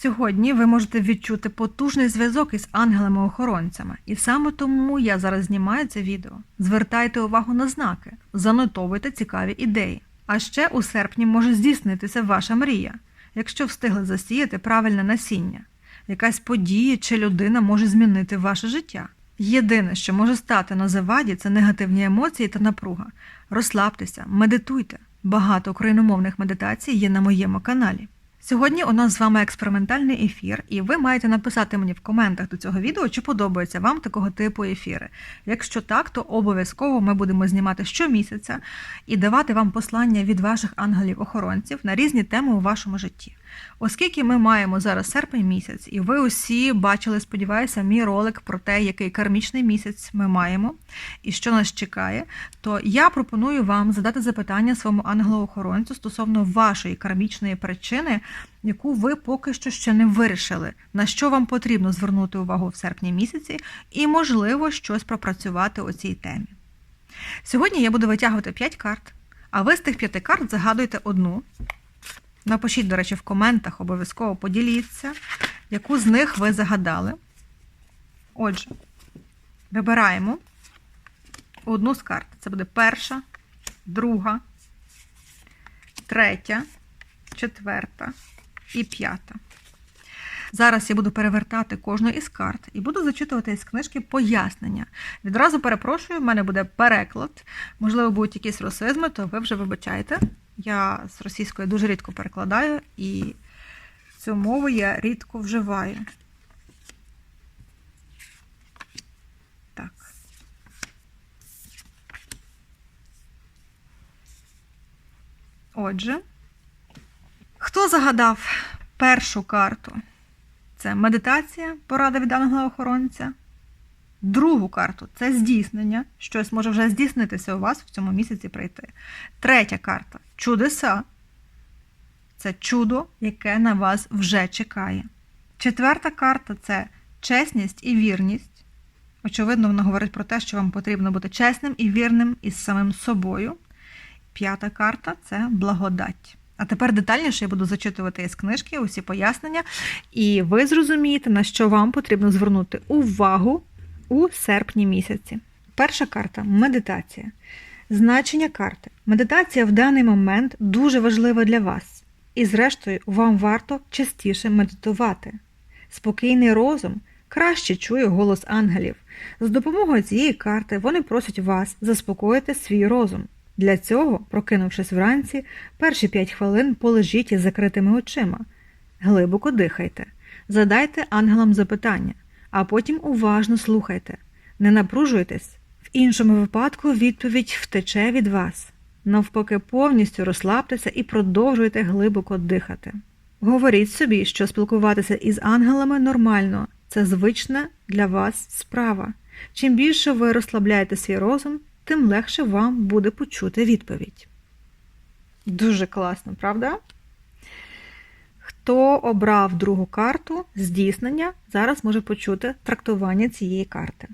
Сьогодні ви можете відчути потужний зв'язок із ангелами-охоронцями, і саме тому я зараз знімаю це відео. Звертайте увагу на знаки, занотовуйте цікаві ідеї. А ще у серпні може здійснитися ваша мрія, якщо встигли засіяти правильне насіння. Якась подія чи людина може змінити ваше життя. Єдине, що може стати на заваді, це негативні емоції та напруга. Розслабтеся, медитуйте. Багато україномовних медитацій є на моєму каналі. Сьогодні у нас з вами експериментальний ефір, і ви маєте написати мені в коментах до цього відео, чи подобаються вам такого типу ефіри. Якщо так, то обов'язково ми будемо знімати щомісяця і давати вам послання від ваших ангелів-охоронців на різні теми у вашому житті. Оскільки ми маємо зараз серпень місяць, і ви усі бачили, сподіваюся, мій ролик про те, який кармічний місяць ми маємо і що нас чекає, то я пропоную вам задати запитання своєму ангелу-охоронцю стосовно вашої кармічної причини, яку ви поки що ще не вирішили, на що вам потрібно звернути увагу в серпні місяці, і, можливо, щось пропрацювати у цій темі. Сьогодні я буду витягувати 5 карт, а ви з тих 5 карт загадуєте одну. Напишіть, до речі, в коментах, обов'язково поділіться, яку з них ви загадали. Отже, вибираємо одну з карт. Це буде перша, друга, третя, четверта і п'ята. Зараз я буду перевертати кожну із карт і буду зачитувати із книжки пояснення. Відразу перепрошую, в мене буде переклад. Можливо, будуть якісь русизми, то ви вже вибачайте. Я з російської дуже рідко перекладаю, і цю мову я рідко вживаю. Так. Отже, хто загадав першу карту? Це медитація, порада від ангела-охоронця. Другу карту це здійснення. Щось може вже здійснитися у вас в цьому місяці прийти. Третя карта чудеса. Це чудо, яке на вас вже чекає. Четверта карта це чесність і вірність. Очевидно, вона говорить про те, що вам потрібно бути чесним і вірним із самим собою. П'ята карта це благодать. А тепер детальніше я буду зачитувати із книжки усі пояснення, і ви зрозумієте, на що вам потрібно звернути увагу у серпні місяці. Перша карта медитація. Значення карти. Медитація в даний момент дуже важлива для вас. І, зрештою, вам варто частіше медитувати. Спокійний розум краще чує голос ангелів. З допомогою цієї карти вони просять вас заспокоїти свій розум. Для цього, прокинувшись вранці, перші 5 хвилин полежіть із закритими очима. Глибоко дихайте, задайте ангелам запитання, а потім уважно слухайте. Не напружуйтесь, в іншому випадку відповідь втече від вас. Навпаки, повністю розслабтеся і продовжуйте глибоко дихати. Говоріть собі, що спілкуватися із ангелами нормально, це звична для вас справа. Чим більше ви розслабляєте свій розум, тим легше вам буде почути відповідь. Дуже класно, правда? Хто обрав другу карту здійснення, зараз може почути трактування цієї карти.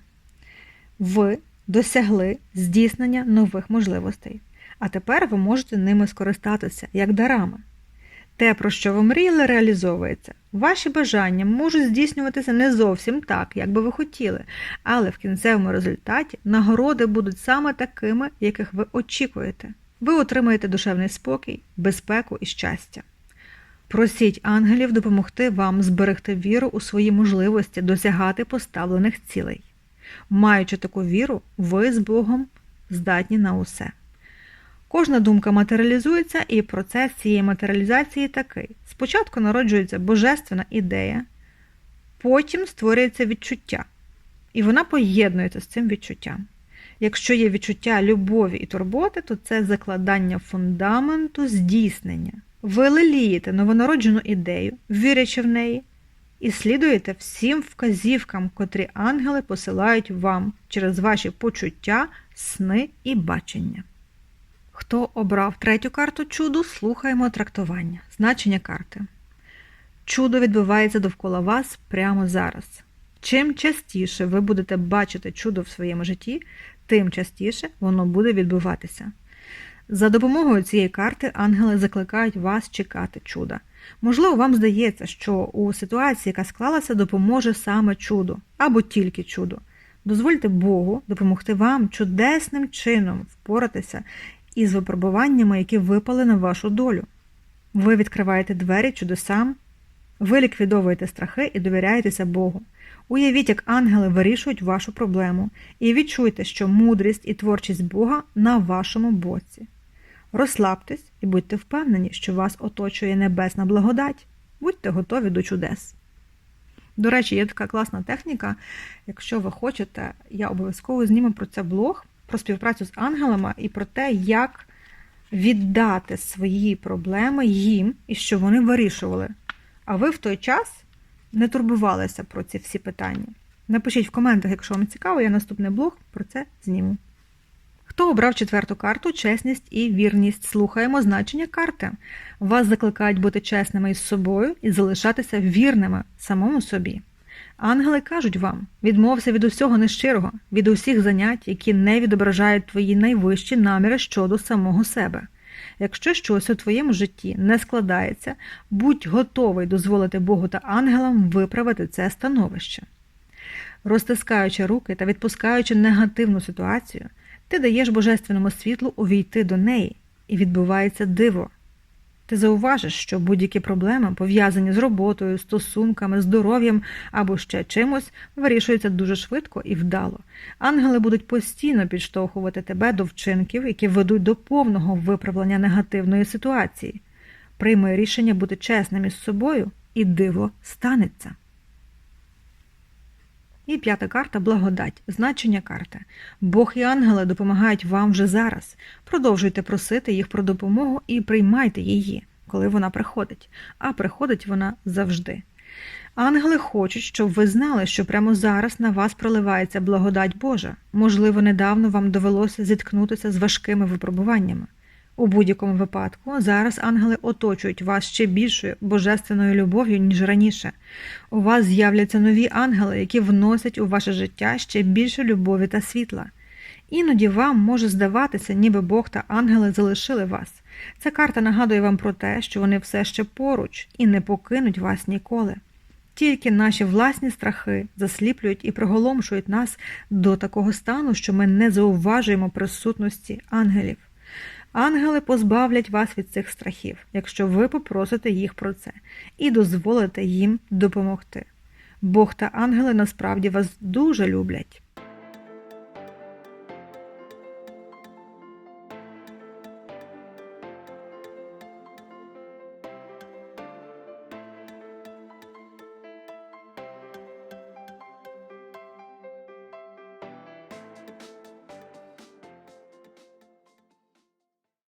Ви досягли здійснення нових можливостей, а тепер ви можете ними скористатися як дарами. Те, про що ви мріяли, реалізовується. Ваші бажання можуть здійснюватися не зовсім так, як би ви хотіли, але в кінцевому результаті нагороди будуть саме такими, яких ви очікуєте. Ви отримаєте душевний спокій, безпеку і щастя. Просіть ангелів допомогти вам зберегти віру у свої можливості досягати поставлених цілей. Маючи таку віру, ви з Богом здатні на усе. Кожна думка матеріалізується, і процес цієї матеріалізації такий: спочатку народжується божественна ідея, потім створюється відчуття, і вона поєднується з цим відчуттям. Якщо є відчуття любові і турботи, то це закладання фундаменту здійснення. Ви лелієте новонароджену ідею, вірячи в неї, і слідуєте всім вказівкам, котрі ангели посилають вам через ваші почуття, сни і бачення. Хто обрав третю карту чуду, слухаємо трактування. Значення карти. Чудо відбувається довкола вас прямо зараз. Чим частіше ви будете бачити чудо в своєму житті, тим частіше воно буде відбуватися. За допомогою цієї карти ангели закликають вас чекати чуда. Можливо, вам здається, що у ситуації, яка склалася, допоможе саме чудо або тільки чудо. Дозвольте Богу допомогти вам чудесним чином впоратися із випробуваннями, які випали на вашу долю. Ви відкриваєте двері чудесам, ви ліквідовуєте страхи і довіряєтеся Богу. Уявіть, як ангели вирішують вашу проблему, і відчуйте, що мудрість і творчість Бога на вашому боці. Розслабтесь і будьте впевнені, що вас оточує небесна благодать. Будьте готові до чудес. До речі, є така класна техніка. Якщо ви хочете, я обов'язково зніму про це блог, про співпрацю з ангелами і про те, як віддати свої проблеми їм і що вони вирішували. А ви в той час не турбувалися про ці всі питання. Напишіть в коментах, якщо вам цікаво, я наступний блог про це зніму. Хто обрав четверту карту чесність і вірність? Слухаємо значення карти. Вас закликають бути чесними із собою і залишатися вірними самому собі. Ангели кажуть вам: відмовся від усього нещирого, від усіх занять, які не відображають твої найвищі наміри щодо самого себе. Якщо щось у твоєму житті не складається, будь готовий дозволити Богу та ангелам виправити це становище. Розтискаючи руки та відпускаючи негативну ситуацію, ти даєш божественному світлу увійти до неї, і відбувається диво. Ти зауважиш, що будь-які проблеми, пов'язані з роботою, стосунками, здоров'ям або ще чимось, вирішуються дуже швидко і вдало. Ангели будуть постійно підштовхувати тебе до вчинків, які ведуть до повного виправлення негативної ситуації. Прийми рішення бути чесним із собою, і диво станеться. І п'ята карта благодать, значення карти. Бог і ангели допомагають вам вже зараз. Продовжуйте просити їх про допомогу і приймайте її, коли вона приходить, а приходить вона завжди. Ангели хочуть, щоб ви знали, що прямо зараз на вас проливається благодать Божа. Можливо, недавно вам довелося зіткнутися з важкими випробуваннями. У будь-якому випадку зараз ангели оточують вас ще більшою божественною любов'ю, ніж раніше. У вас з'являться нові ангели, які вносять у ваше життя ще більше любові та світла. Іноді вам може здаватися, ніби Бог та ангели залишили вас. Ця карта нагадує вам про те, що вони все ще поруч і не покинуть вас ніколи. Тільки наші власні страхи засліплюють і приголомшують нас до такого стану, що ми не зауважуємо присутності ангелів. Ангели позбавлять вас від цих страхів, якщо ви попросите їх про це, і дозволите їм допомогти. Бог та ангели насправді вас дуже люблять.